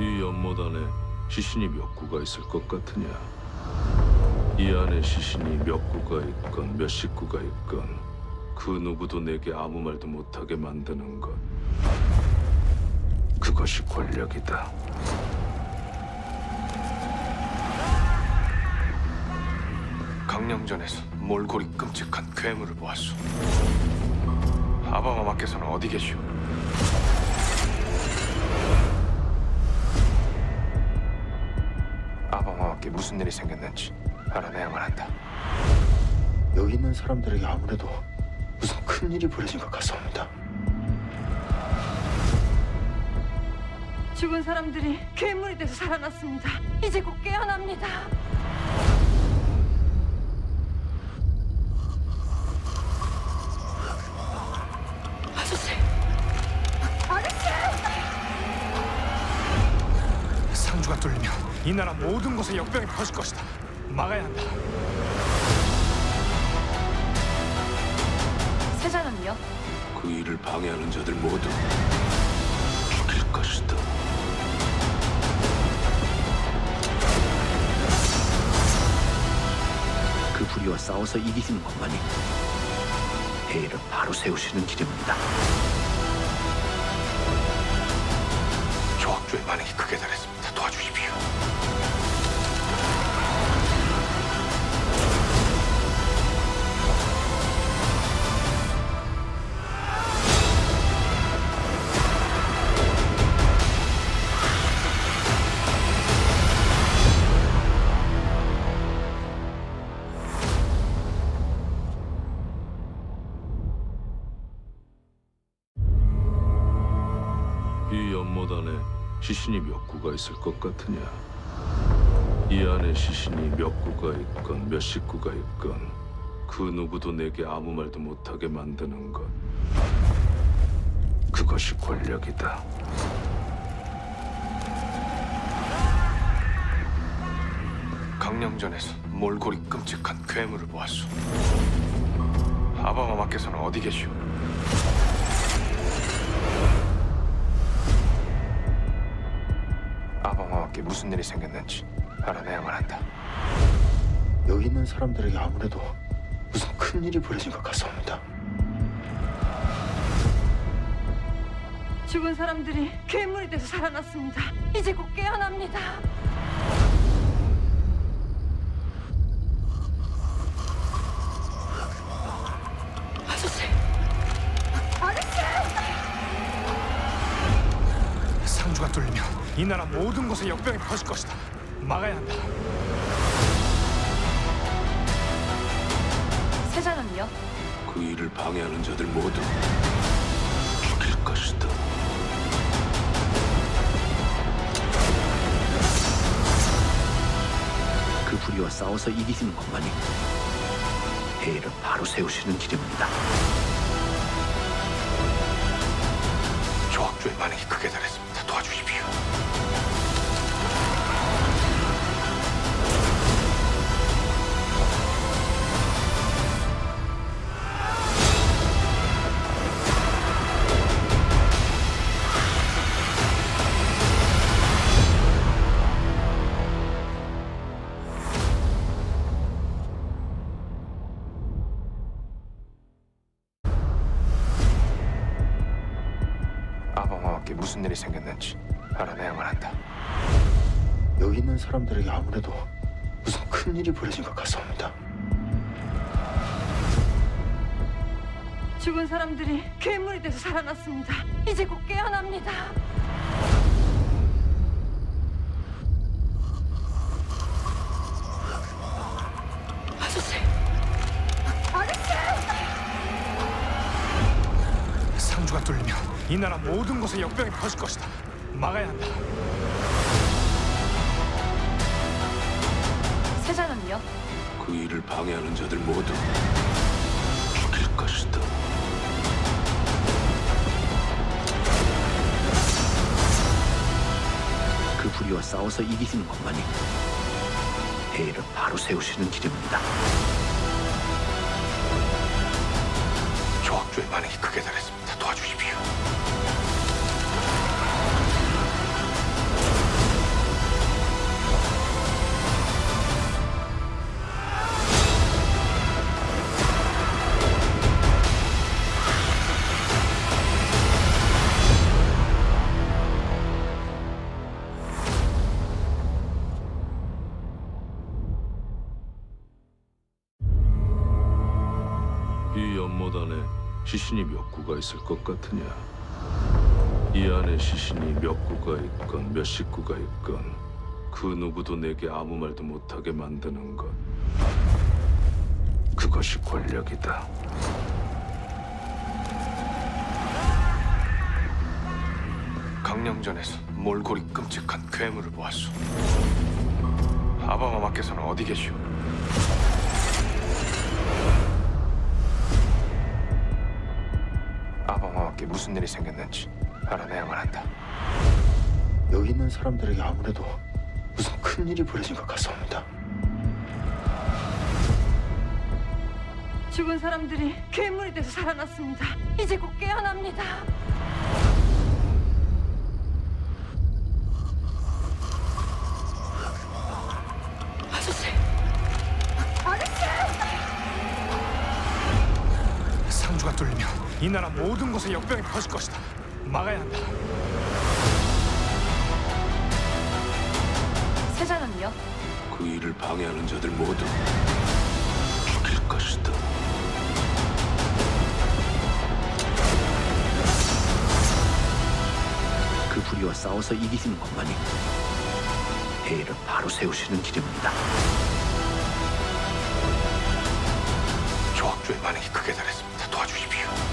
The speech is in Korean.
이 연못 안에 시신이 몇 구가 있을 것 같으냐? 이 안에 시신이 몇 구가 있건 몇 식구가 있건 그 누구도 내게 아무 말도 못하게 만드는 것. 그것이 권력이다. 강령전에서 몰골이 끔찍한 괴물을 보았소. 아바마마께서는 어디 계시오? 아바마마께 무슨 일이 생겼는지 알아내야만 한다. 여기 있는 사람들에게 아무래도 무슨 큰 일이 벌어진 것 같습니다. 죽은 사람들이 괴물이 돼서 살아났습니다. 이제 곧 깨어납니다. 아저씨, 아저씨! 상주가 뚫리면 이 나라 모든 곳에 역병이 퍼질 것이다. 막아야 한다. 세자는요? 그 일을 방해하는 자들 모두 죽일 것이다. 그 불의와 싸워서 이기시는 것만이 해를 바로 세우시는 길입니다. 조학주의 반응이 크게 달했습니다. 도와주십시오. 이 연못 안에 시신이 몇 구가 있을 것 같으냐? 이 안에 시신이 몇 구가 있건 몇 식구가 있건 그 누구도 내게 아무 말도 못하게 만드는 것. 그것이 권력이다. 강령전에서 몰골이 끔찍한 괴물을 보았소. 아바마마께서는 어디 계시오? 아바마마께 무슨 일이 생겼는지 알아내야만 한다. 여기 있는 사람들에게 아무래도 무슨 큰 일이 벌어진 것 같습니다. 죽은 사람들이 괴물이 돼서 살아났습니다. 이제 곧 깨어납니다. 상주가 뚫리면 이 나라 모든 곳에 역병이 퍼질 것이다. 막아야 한다. 세자는요? 그 일을 방해하는 자들 모두 죽일 것이다. 그 불의와 싸워서 이기시는 것만이 해를 바로 세우시는 길입니다. 조학주의 반응이 크게 달했습니다. 무슨 일이 생겼는지 알아내야만 한다. 여기 있는 사람들에게 아무래도 무슨 큰 일이 벌어진 것 같습니다. 죽은 사람들이 괴물이 돼서 살아났습니다. 이제 곧 깨어납니다. 아저씨, 아저씨! 상주가 뚫리면 이 나라 모든 곳에 역병이 퍼질 것이다. 막아야 한다. 세자는요? 그 일을 방해하는 자들 모두 죽일 것이다. 그 불의와 싸워서 이기시는 것만이 해를 바로 세우시는 길입니다. 조학주의 반응이 크게 달했습니다. 도와주십시오. 시신이 몇 구가 있을 것 같으냐? 이 안에 시신이 몇 구가 있건 몇 식구가 있건 그 누구도 내게 아무 말도 못하게 만드는 것. 그것이 권력이다. 강령전에서 몰골이 끔찍한 괴물을 보았소. 아바마마께서는 어디 계시오? 아바마마께 무슨 일이 생겼는지 알아내야만 한다. 여기 있는 사람들에게 아무래도 무슨 큰 일이 벌어진 것 같습니다. 죽은 사람들이 괴물이 돼서 살아났습니다. 이제 곧 깨어납니다. 이 나라 모든 곳에 역병이 퍼질 것이다. 막아야 한다. 세자는요? 그 일을 방해하는 자들 모두 죽일 것이다. 그 불의와 싸워서 이기시는 것만이 해를 바로 세우시는 길입니다. 조합주의 반응이 크게 달했습니다. 도와주십시오.